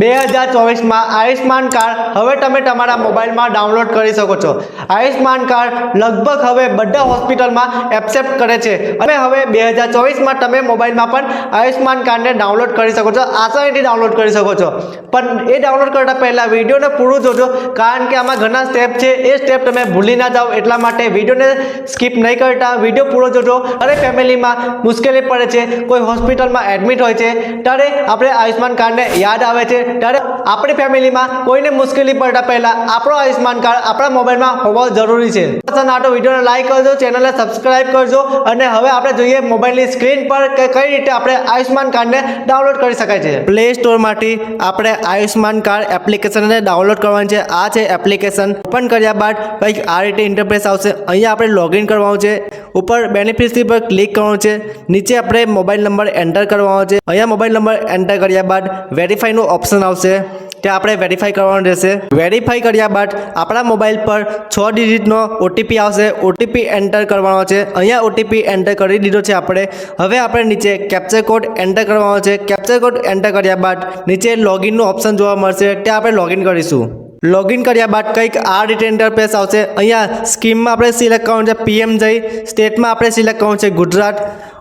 બે હજાર ચોવીસમાં આયુષ્માન કાર્ડ હવે તમે તમારા મોબાઈલમાં ડાઉનલોડ કરી શકો છો. આયુષ્માન કાર્ડ લગભગ હવે બધા હોસ્પિટલમાં એક્સેપ્ટ કરે છે. અને હવે બે હજાર ચોવીસમાં તમે મોબાઈલમાં પણ આયુષ્માન કાર્ડને ડાઉનલોડ કરી શકો છો. આસાનીથી ડાઉનલોડ કરી શકો છો. પણ એ ડાઉનલોડ કરતા પહેલાં વિડીયોને પૂરું જોજો, કારણ કે આમાં ઘણા સ્ટેપ છે. એ સ્ટેપ તમે ભૂલી ના જાઓ. એટલા માટે વિડીયોને સ્કીપ નહીં કરતા. વીડિયો પૂરો જોજો. અને ફેમિલીમાં મુશ્કેલી પડે છે. કોઈ હોસ્પિટલમાં એડમિટ હોય છે. ત્યારે આપણે આયુષ્માન કાર્ડને યાદ આવે છે. ત્યારે આપણી ફેમિલીમાં કોઈને મુશ્કેલી પડતા પહેલાં આપણો આયુષ્યમાન કાર્ડ આપણા મોબાઈલમાં હોવો જરૂરી છે. પસંદ આટો વિડીયોને લાઈક કરજો, ચેનલને સબસ્ક્રાઇબ કરજો અને હવે આપણે જોઈએ મોબાઈલની સ્ક્રીન પર કઈ રીતે આપણે આયુષ્યમાન કાર્ડને ડાઉનલોડ કરી શકાય છે. પ્લે સ્ટોરમાંથી આપણે આયુષ્માન કાર્ડ એપ્લિકેશનને ડાઉનલોડ કરવાની છે. આ છે એપ્લિકેશન ઓપન કર્યા બાદ કંઈક આ રીતે ઇન્ટરફેસ આવશે. અહીંયા આપણે લોગિન કરવાનું છે. ઉપર બેનિફિટ્સથી પર ક્લિક કરવાનું છે. નીચે આપણે મોબાઈલ નંબર એન્ટર કરવાનો છે. અહીંયા મોબાઈલ નંબર એન્ટર કર્યા બાદ વેરીફાઈનું ઓપ્શન આવશે. ત્યાં આપણે વેરીફાઈ કરવાનું રહેશે. વેરીફાઈ કર્યા બાદ આપણા મોબાઈલ પર છ ડિજિટનો ઓટીપી આવશે. ઓટીપી એન્ટર કરવાનો છે. અહીંયા ઓટીપી એન્ટર કરી દીધો છે આપણે. હવે આપણે નીચે કેપ્ચર કોડ એન્ટર કરવાનો છે. કેપ્ચર કોડ એન્ટર કર્યા બાદ નીચે લોગિનનું ઓપ્શન જોવા મળશે. ત્યાં આપણે લોગિન કરીશું. લોગિન કર્યા બાદ કંઈક આ રીતે ઇન્ટરફેસ આવશે. અહીંયા સ્કીમમાં આપણે સિલેક્ટ કરવાનું છે પીએમ જઈ સ્ટેટમાં આપણે સિલેક્ટ કરવાનું છે ગુજરાત,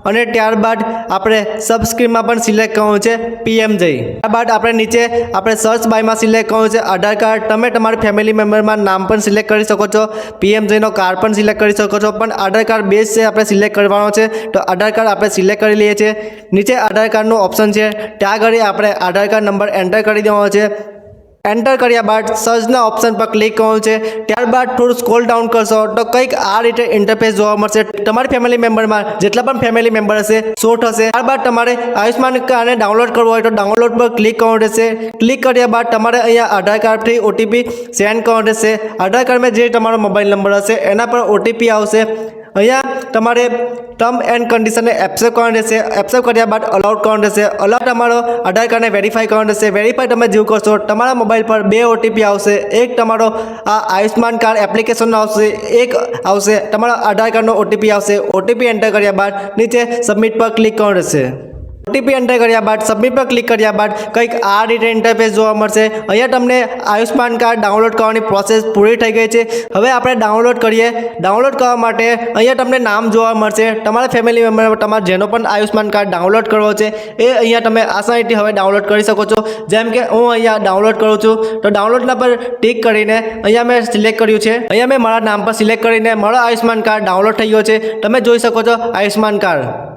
અને ત્યારબાદ આપણે સબ સ્કીમમાં પણ સિલેક્ટ કરવાનું છે પીએમ જઈ ત્યારબાદ આપણે નીચે આપણે સર્ચ બાયમાં સિલેક્ટ કરવાનું છે આધાર કાર્ડ. તમે તમારી ફેમિલી મેમ્બરમાં નામ પણ સિલેક્ટ કરી શકો છો. પીએમ જઈનો કાર્ડ પણ સિલેક્ટ કરી શકો છો. પણ આધાર કાર્ડ બેઝ છે આપણે સિલેક્ટ કરવાનો છે. તો આધાર કાર્ડ આપણે સિલેક્ટ કરી લઈએ છીએ. નીચે આધાર કાર્ડનું ઓપ્શન છે. ત્યાં આગળ આપણે આધાર કાર્ડ નંબર એન્ટર કરી દેવાનો છે. એન્ટર કર્યા બાદ સર્ચના ઓપ્શન પર ક્લિક કરવાનું છે. ત્યારબાદ થોડું સ્કોલ ડાઉન કરશો તો કંઈક આ રીતે ઇન્ટરફેસ જોવા મળશે. તમારી ફેમિલી મેમ્બરમાં જેટલા પણ ફેમિલી મેમ્બર હશે શો થશે. ત્યારબાદ તમારે આયુષ્માન કાર્ડને ડાઉનલોડ કરવું હોય તો ડાઉનલોડ પર ક્લિક કરવાનું રહેશે. ક્લિક કર્યા બાદ તમારે અહીંયા આધાર કાર્ડથી ઓટીપી સેન્ડ કરવાનું રહેશે. આધાર કાર્ડમાં જે તમારો મોબાઈલ નંબર હશે, એના પર ઓટીપી આવશે. અહીંયા તમારે ટર્મ એન્ડ કન્ડિશનને એપ્સેપ કરવાનું રહેશે. એપ્સેપ કર્યા બાદ અલાઉડ કરવાનું રહેશે. અલાઉડ તમારો આધાર કાર્ડને વેરીફાઈ કરવાનું રહેશે. વેરીફાઈ તમે જેવું કરશો, તમારા મોબાઈલ પર બે ઓટીપી આવશે. એક તમારો આ આયુષ્માન કાર્ડ એપ્લિકેશનનો આવશે. એક આવશે, તમારા આધાર કાર્ડનો ઓટીપી આવશે. ઓટીપી એન્ટર કર્યા બાદ નીચે સબમિટ પર ક્લિક કરવાનું રહેશે. ઓટીપી એન્ટર કર્યા બાદ સબમિટ પર ક્લિક કર્યા બાદ કંઈક આ રીતે ઇન્ટરફેસ જોવા મળશે. અહીંયા તમને આયુષ્માન કાર્ડ ડાઉનલોડ કરવાની પ્રોસેસ પૂરી થઈ ગઈ છે. હવે આપણે ડાઉનલોડ કરીએ. ડાઉનલોડ કરવા માટે અહીંયા તમને નામ જોવા મળશે. તમારા ફેમિલી મેમ્બર તમારે જેનો પણ આયુષ્માન કાર્ડ ડાઉનલોડ કરવો છે, એ અહીંયા તમે આસાનીથી હવે ડાઉનલોડ કરી શકો છો. જેમ કે હું અહીંયા ડાઉનલોડ કરું છું. તો ડાઉનલોડના પર ટિક કરીને અહીંયા મેં સિલેક્ટ કર્યું છે. અહીંયા મેં મારા નામ પર સિલેક્ટ કરીને મારો આયુષ્માન કાર્ડ ડાઉનલોડ થઈ ગયો છે. તમે જોઈ શકો છો આયુષ્માન કાર્ડ.